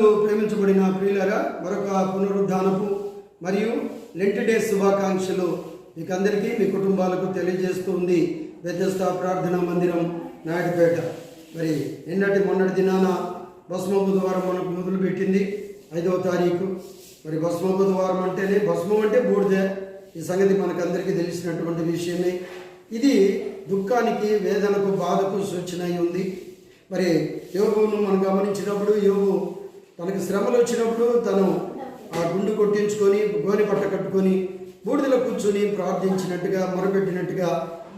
ప్రేమించబడిన ప్రియులరా మరొక పునరుద్ధానపు మరియు లెంటి డే శుభాకాంక్షలు మీకు అందరికీ మీ కుటుంబాలకు తెలియజేస్తూ ఉంది వ్యత్యస్త ప్రార్థనా మందిరం నాయుడుపేట. మరి నిన్నటి మొన్నటి దినాన భస్మ బుధవారం మనకు మొదలుపెట్టింది ఐదవ తారీఖు. మరి భస్మ బుధవారం అంటేనే భస్మం అంటే బూడిదే. ఈ సంగతి మనకందరికీ తెలిసినటువంటి విషయమే. ఇది దుఃఖానికి వేదనకు బాధకు సూచన అయి ఉంది. మరి యోగును మనం గమనించినప్పుడు యోగు తనకి శ్రమలు వచ్చినప్పుడు తను ఆ గుండు కొట్టించుకొని గోని పట్ట కట్టుకొని బూడిదలో కూర్చొని ప్రార్థించినట్టుగా మొరపెట్టినట్టుగా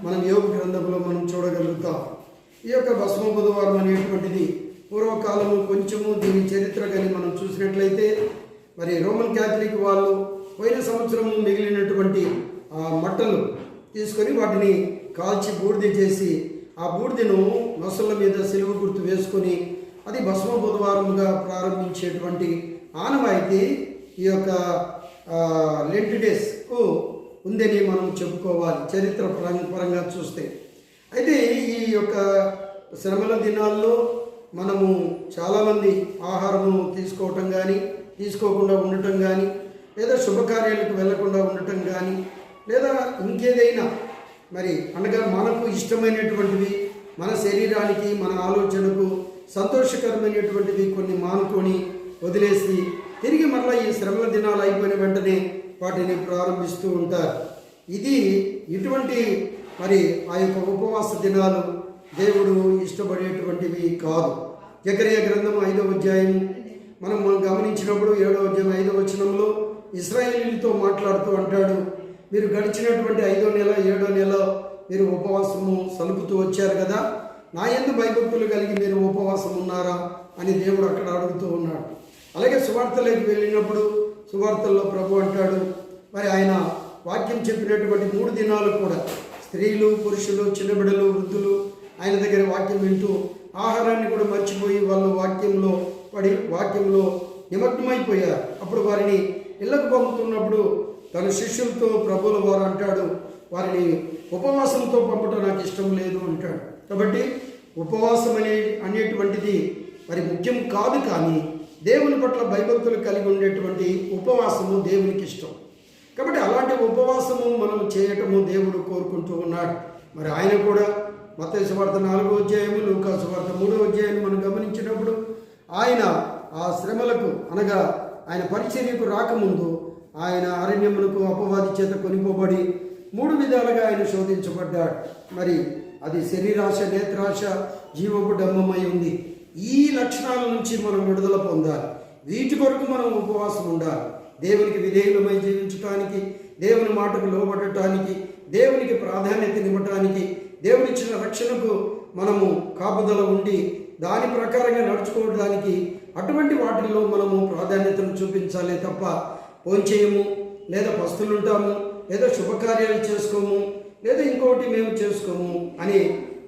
మనం యోగ గ్రంథంలో మనం చూడగలుగుతాం. ఈ యొక్క భస్మ బుధవారం అనేటువంటిది పూర్వకాలము కొంచెము దీని చరిత్ర కానీ మనం చూసినట్లయితే మరి రోమన్ క్యాథలిక్ వాళ్ళు పోయిన సంవత్సరము మిగిలినటువంటి ఆ మట్టలు తీసుకొని వాటిని కాల్చి బూడిద చేసి ఆ బూడిదను నొసళ్ళ మీద సిలువ గుర్తు వేసుకొని అది భస్మ బుధవారముగా ప్రారంభించేటువంటి ఆనవాయితీ ఈ యొక్క లెంట్ డేస్కు ఉందని మనం చెప్పుకోవాలి చరిత్ర పరంగా చూస్తే. అయితే ఈ యొక్క శ్రమల దినాల్లో మనము చాలామంది ఆహారము తీసుకోవటం కానీ తీసుకోకుండా ఉండటం కానీ లేదా శుభకార్యాలకు వెళ్ళకుండా ఉండటం కానీ లేదా ఇంకేదైనా మరి అనగా మనకు ఇష్టమైనటువంటివి మన శరీరానికి మన ఆలోచనకు సంతోషకరమైనటువంటివి కొన్ని మానుకొని వదిలేసి తిరిగి మరలా ఈ శ్రమల దినాలు అయిపోయిన వెంటనే వాటిని ప్రారంభిస్తూ ఉంటారు. ఇది ఇటువంటి మరి ఆ యొక్క ఉపవాస దినాలు దేవుడు ఇష్టపడేటువంటివి కాదు. జకరియా గ్రంథం ఐదవ అధ్యాయం మనం మనం గమనించినప్పుడు ఏడవ అధ్యాయం ఐదవ వచనంలో ఇస్రాయేలీలతో మాట్లాడుతూ అంటాడు మీరు గడిచినటువంటి ఐదో నెల ఏడో నెల మీరు ఉపవాసము సలుపుతూ వచ్చారు కదా నా ఎందు భయభక్తులు కలిగి మీరు ఉపవాసం ఉన్నారా అని దేవుడు అక్కడ అడుగుతూ ఉన్నాడు. అలాగే సువార్తలోకి వెళ్ళినప్పుడు సువార్తల్లో ప్రభు అంటాడు మరి ఆయన వాక్యం చెప్పినటువంటి మూడు దినాలు కూడా స్త్రీలు పురుషులు చిన్నబిడలు వృద్ధులు ఆయన దగ్గర వాక్యం వింటూ ఆహారాన్ని కూడా మర్చిపోయి వాళ్ళు వాక్యంలో పడి వాక్యంలో నిమగ్నమైపోయారు. అప్పుడు వారిని ఇళ్ళకు పంపుతున్నప్పుడు తన శిష్యులతో ప్రభుల వారు అంటాడు వారిని ఉపవాసంతో పంపటం నాకు ఇష్టం లేదు అంటాడు. కాబట్టి ఉపవాసం అనే అనేటువంటిది మరి ముఖ్యం కాదు కానీ దేవుని పట్ల భయభక్తులు కలిగి ఉండేటువంటి ఉపవాసము దేవునికి ఇష్టం. కాబట్టి అలాంటి ఉపవాసము మనం చేయటము దేవుడు కోరుకుంటూ ఉన్నాడు. మరి ఆయన కూడా మత వార్త నాలుగో అధ్యాయము లూకాసు వార్త మూడో అధ్యాయం మనం గమనించినప్పుడు ఆయన ఆ శ్రమలకు అనగా ఆయన పరిచర్యకు రాకముందు ఆయన అరణ్యములకు అపవాది చేత కొనిపోబడి మూడు విధాలుగా ఆయన శోధించబడ్డాడు. మరి అది శరీరాశ నేత్రాశ జీవపు డమ్మమై ఉంది. ఈ లక్షణాల నుంచి మనం విడుదల పొందాలి. వీటి కొరకు మనం ఉపవాసం ఉండాలి. దేవునికి విధేయులమై జీవించటానికి దేవుని మాటకు లోబడటానికి దేవునికి ప్రాధాన్యతనివ్వటానికి దేవుడిచ్చిన రక్షణకు మనము కాపుదల ఉండి దాని ప్రకారంగా నడుచుకోవడానికి అటువంటి వాటిల్లో మనము ప్రాధాన్యతను చూపించాలి తప్ప పోంచేయము లేదా పస్తులుంటాము లేదా శుభకార్యాలు చేసుకోము లేదా ఇంకోటి మేము చేసుకోము అని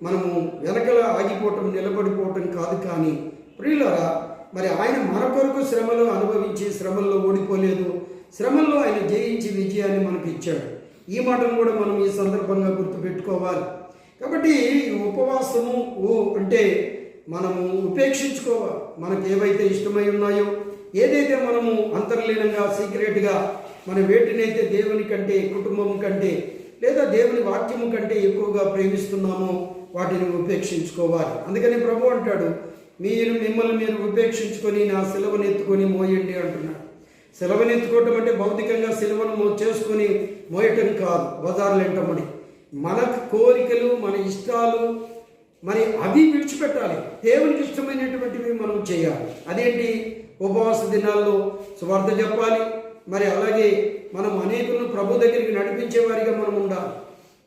మనము వెనకల ఆగిపోవటం నిలబడిపోవటం కాదు కానీ ప్రియులరా మరి ఆయన మన కొరకు శ్రమలు అనుభవించి శ్రమల్లో ఓడిపోలేదు. శ్రమల్లో ఆయన జయించి విజయాన్ని మనకు ఇచ్చాడు. ఈ మాటను కూడా మనం ఈ సందర్భంగా గుర్తుపెట్టుకోవాలి. కాబట్టి ఉపవాసము ఓ అంటే మనము ఉపేక్షించుకోవాలి. మనకు ఏవైతే ఇష్టమై ఉన్నాయో ఏదైతే మనము అంతర్లీనంగా సీక్రెట్గా మన వేటినైతే దేవుని కంటే కుటుంబం కంటే లేదా దేవుని వాక్యము కంటే ఎక్కువగా ప్రేమిస్తున్నామో వాటిని ఉపేక్షించుకోవాలి. అందుకని ప్రభు అంటాడు మీరు మిమ్మల్ని మీరు ఉపేక్షించుకొని నా సెలవుని ఎత్తుకొని మోయండి అంటున్నాడు. సెలవుని ఎత్తుకోవటం అంటే భౌతికంగా సెలవును చేసుకొని మోయటం కాదు బజార్లు ఎంటమని మన కోరికలు మన ఇష్టాలు మరి అవి విడిచిపెట్టాలి. దేవునికి ఇష్టమైనటువంటివి మనం చేయాలి. అదేంటి? ఉపవాస దినాల్లో సువార్త చెప్పాలి మరి అలాగే మనం అనేకులను ప్రభు దగ్గరికి నడిపించే వారిగా మనం ఉండాలి.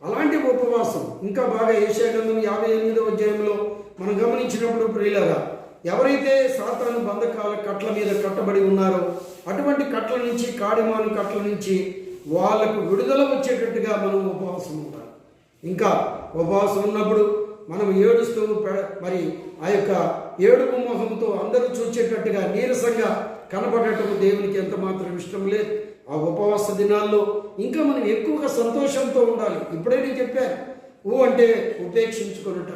అలాంటి ఉపవాసం ఇంకా బాగా ఏషాగంధం యాభై ఎనిమిదవ అధ్యాయంలో మనం గమనించినప్పుడు ప్రియులరా ఎవరైతే సాతాను బంధకాల కట్ల మీద కట్టబడి ఉన్నారో అటువంటి కట్ల నుంచి కాడిమాను కట్ల నుంచి వాళ్ళకు విడుదల వచ్చేటట్టుగా మనం ఉపవాసం ఉండాలి. ఇంకా ఉపవాసం ఉన్నప్పుడు మనం ఏడుస్తూ మరి ఆ యొక్క ఏడుపు మొహంతో అందరూ చూచేటట్టుగా నీరసంగా కనబడటం దేవునికి ఎంత మాత్రం ఇష్టం లేదు. ఆ ఉపవాస దినాల్లో ఇంకా మనం ఎక్కువగా సంతోషంతో ఉండాలి. ఇప్పుడే నేను చెప్పాను. ఊ అంటే ఉపేక్షించుకొనుట.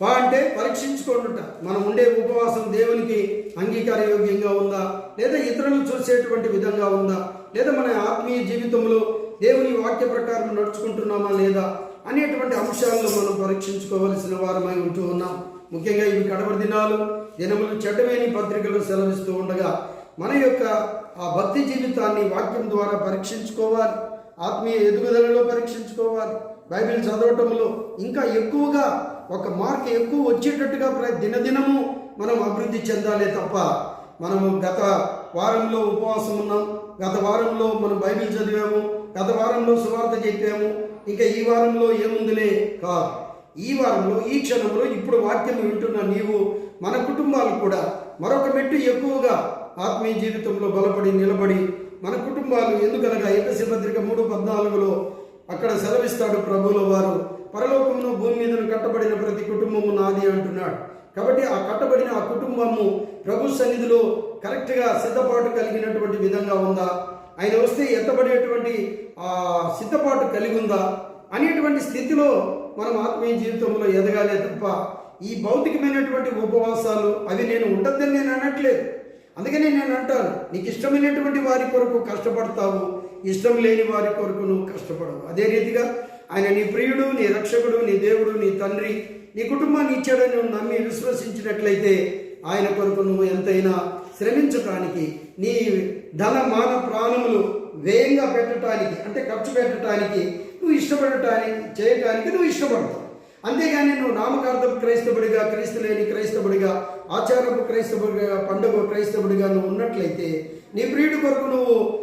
పా అంటే పరీక్షించుకోనుట. మనం ఉండే ఉపవాసం దేవునికి అంగీకారయోగ్యంగా ఉందా? లేదా ఇతరులను చూసేటువంటి విధంగా ఉందా? లేదా మన ఆత్మీయ జీవితంలో దేవుని వాక్య ప్రకారం నడుచుకుంటున్నామా లేదా? అనేటువంటి అంశాలను మనం పరీక్షించుకోవలసిన వారమై ఉంటూ ఉన్నాం. ముఖ్యంగా ఇవి కడవరి దినాలు. దినములు చెడ్డమైన పత్రికలు సెలవిస్తూ ఉండగా మన యొక్క ఆ భక్తి జీవితాన్ని వాక్యం ద్వారా పరీక్షించుకోవాలి ఆత్మీయ ఎదుగుదలలో పరీక్షించుకోవాలి. బైబిల్ చదవటంలో ఇంకా ఎక్కువగా ఒక మార్క్ ఎక్కువ వచ్చేటట్టుగా ప్రతి దినదినము మనం అభివృద్ధి చెందాలే తప్ప మనము గత వారంలో ఉపవాసం ఉన్నాం గత వారంలో మనం బైబిల్ చదివాము గత వారంలో సువార్త చెప్పాము ఇంకా ఈ వారంలో ఏముందిలే? కాదు. ఈ వారంలో ఈ క్షణంలో ఇప్పుడు వాక్యం వింటున్న నీవు మన కుటుంబాలు కూడా మరొక మెట్టు ఎక్కువగా ఆత్మీయ జీవితంలో బలపడి నిలబడి మన కుటుంబాలు ఎందుకనగా ఏకశి పత్రిక మూడు పద్నాలుగులో అక్కడ సెలవిస్తాడు ప్రభువుల వారు పరలోకమును భూమి మీద కట్టబడిన ప్రతి కుటుంబము నాది అంటున్నాడు. కాబట్టి ఆ కట్టబడిన ఆ కుటుంబము ప్రభు సన్నిధిలో కరెక్ట్గా సిద్ధపాటు కలిగినటువంటి విధంగా ఉందా? ఆయన వస్తే ఎత్తబడేటువంటి ఆ సిద్ధపాటు కలిగి ఉందా? అనేటువంటి స్థితిలో మనం ఆత్మీయ జీవితంలో ఎదగాలే తప్ప ఈ భౌతికమైనటువంటి ఉపవాసాలు అవి నేను ఉండద్దని నేను అనట్లేదు. అందుకనే నేను అంటాను నీకు ఇష్టమైనటువంటి వారి కొరకు కష్టపడతావు ఇష్టం లేని వారి కొరకు నువ్వు కష్టపడవు. అదే రీతిగా ఆయన నీ ప్రియుడు నీ రక్షకుడు నీ దేవుడు నీ తండ్రి నీ కుటుంబాన్ని ఇచ్చాడని నువ్వు నమ్మి విశ్వసించినట్లయితే ఆయన కొరకు నువ్వు ఎంతైనా శ్రమించటానికి నీ ధన మాన ప్రాణములు వేగంగా పెట్టడానికి అంటే ఖర్చు పెట్టడానికి నువ్వు ఇష్టపడటానికి చేయటానికి నువ్వు ఇష్టపడతావు. అంతేగాని నువ్వు నామకార్థపు క్రైస్తవుడిగా క్రీస్తు లేని క్రైస్తవుడిగా ఆచారపు క్రైస్తవుడిగా పండుగ క్రైస్తవుడిగా నువ్వు ఉన్నట్లయితే నీ ప్రియుడి కొరకు నువ్వు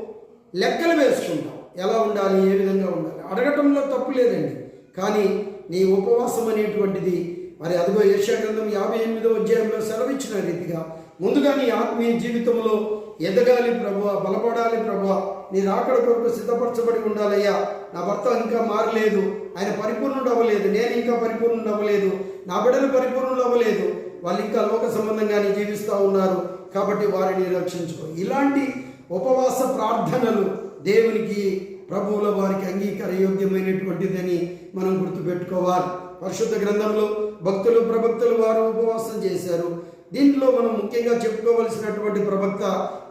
లెక్కలు వేసుకుంటావు. ఎలా ఉండాలి? ఏ విధంగా ఉండాలి? అడగటంలో తప్పు లేదండి. కానీ నీ ఉపవాసం అనేటువంటిది మరి అదిగో యశాగ్రంథం యాభై ఎనిమిదో అధ్యాయంలో సెలవిచ్చిన రీతిగా ముందుగా నీ ఆత్మీయ జీవితంలో ఎదగాలి ప్రభు బలపడాలి ప్రభు నీ రాకడ కొరకు సిద్ధపరచబడి ఉండాలయ్యా. నా భర్త ఇంకా మారలేదు. ఆయన పరిపూర్ణుడు అవ్వలేదు నేను ఇంకా పరిపూర్ణుడు అవ్వలేదు నా బిడ్డలు పరిపూర్ణుడు అవ్వలేదు వాళ్ళు ఇంకా లోక సంబంధంగానే జీవిస్తూ ఉన్నారు. కాబట్టి వారిని రక్షించుకో. ఇలాంటి ఉపవాస ప్రార్థనలు దేవునికి ప్రభువుల వారికి అంగీకారయోగ్యమైనటువంటిదని మనం గుర్తుపెట్టుకోవాలి. పరిశుద్ధ గ్రంథంలో భక్తులు ప్రభక్తులు వారు ఉపవాసం చేశారు. దీంట్లో మనం ముఖ్యంగా చెప్పుకోవలసినటువంటి ప్రవక్త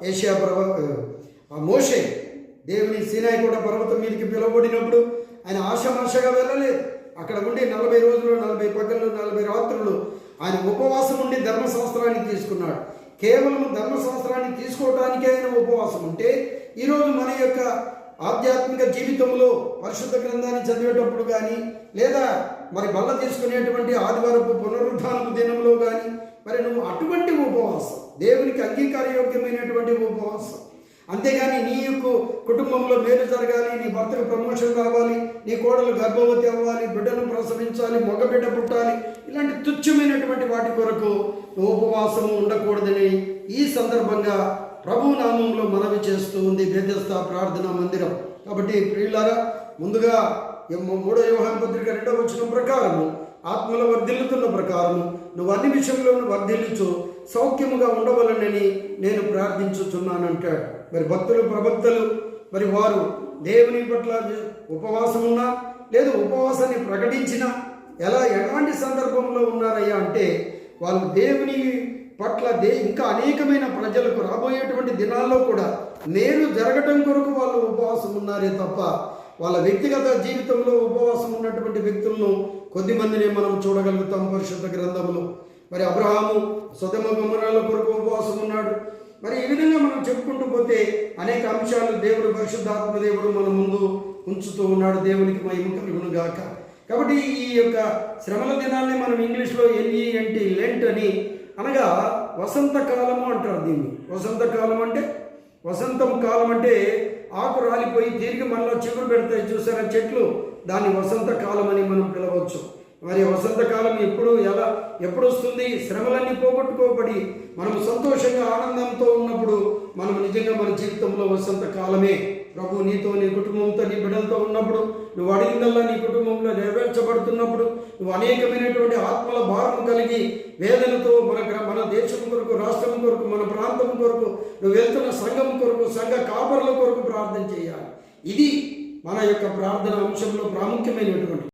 ఏషియా ప్రవ ఆ మోషే దేవుని సీనాయి కూడా పర్వతం మీదకి పిలువబడినప్పుడు ఆయన ఆశమాషగా వెళ్ళలేదు. అక్కడ ఉండి నలభై రోజులు నలభై పగళ్ళు నలభై రాత్రులు ఆయన ఉపవాసం ఉండి ధర్మశాస్త్రాన్ని తీసుకున్నాడు. కేవలం ధర్మశాస్త్రాన్ని తీసుకోవడానికే ఆయన ఉపవాసం ఉంటే ఈరోజు మన యొక్క ఆధ్యాత్మిక జీవితంలో పరిశుద్ధ గ్రంథాన్ని చదివేటప్పుడు కానీ లేదా మరి బల్ల తీసుకునేటువంటి ఆదివారపు పునరుద్ధానపు దినంలో కానీ మరి నువ్వు అటువంటి ఉపవాసం దేవునికి అంగీకారయోగ్యమైనటువంటి ఉపవాసం. అంతేగాని నీ యొక్క కుటుంబంలో మేలు జరగాలి నీ భర్తకు ప్రమోషన్ కావాలి నీ కోడలు గర్భవతి అవ్వాలి బిడ్డను ప్రసవించాలి మగ బిడ్డ పుట్టాలి ఇలాంటి తుచ్చమైనటువంటి వాటి కొరకు ఉపవాసము ఉండకూడదని ఈ సందర్భంగా ప్రభు నామంలో మనవి చేస్తూ ఉంది బేదస్థ ప్రార్థన మందిరం. కాబట్టి ప్రియులారా ముందుగా మూడో వ్యవహార పత్రిక రెండవ వచ్చిన ప్రకారము ఆత్మలో వర్ధిల్లుతున్న ప్రకారము నువ్వు అన్ని విషయంలోనూ వర్ధిల్లుచు సౌఖ్యముగా ఉండవలనని నేను ప్రార్థించుచున్నానంటాడు. మరి భక్తులు ప్రభక్తులు మరి వారు దేవుని పట్ల ఉపవాసం ఉన్నా లేదు ఉపవాసాన్ని ప్రకటించినా ఎలా ఎలాంటి సందర్భంలో ఉన్నారయ్యా అంటే వాళ్ళు దేవుని పట్ల దే ఇంకా అనేకమైన ప్రజలకు రాబోయేటువంటి దినాల్లో కూడా నేను జరగటం కొరకు వాళ్ళు ఉపవాసం ఉన్నారే తప్ప వాళ్ళ వ్యక్తిగత జీవితంలో ఉపవాసం ఉన్నటువంటి వ్యక్తులను కొద్ది మందిని మనం చూడగలుగుతాం పరిశుద్ధ గ్రంథంలో మరి అబ్రహాము సుధమ గుమరాల కొరకు ఉపవాసం ఉన్నాడు. మరి ఈ విధంగా మనం చెప్పుకుంటూ పోతే అనేక అంశాలు దేవుడు పరిశుద్ధాత్మ దేవుడు మన ముందు ఉంచుతూ ఉన్నాడు. దేవునికి మహిమ కలుగును గాక. కాబట్టి ఈ యొక్క శ్రమల దినాల్ని మనం ఇంగ్లీష్లో ఎన్ఈఎన్టీ లెంట్ అని అనగా వసంతకాలము అంటారు దీన్ని. వసంత కాలం అంటే వసంతం కాలం అంటే ఆకు రాలిపోయి తిరిగి మళ్ళీ చిగురు పెడతాయి. చూసారా చెట్లు? దాన్ని వసంత కాలం అని మనం పిలవచ్చు. మరి వసంతకాలం ఎప్పుడు ఎలా ఎప్పుడు వస్తుంది శ్రమలన్నీ పోగొట్టుకోబడి మనం సంతోషంగా ఆనందంతో ఉన్నప్పుడు మనం నిజంగా మన జీవితంలో వసంత కాలమే ప్రభు నీతో నీ కుటుంబంతో నీ బిడ్డలతో ఉన్నప్పుడు నువ్వు అడిగిందల్లా నీ కుటుంబంలో నెరవేర్చబడుతున్నప్పుడు నువ్వు అనేకమైనటువంటి ఆత్మల భారం కలిగి వేదనతో మన మన దేశం కొరకు రాష్ట్రం కొరకు మన ప్రాంతం కొరకు నువ్వు వెళ్తున్న సంఘం కొరకు సంఘ కాపరుల కొరకు ప్రార్థన చేయాలి. ఇది మన యొక్క ప్రార్థన అంశంలో ప్రాముఖ్యమైనటువంటి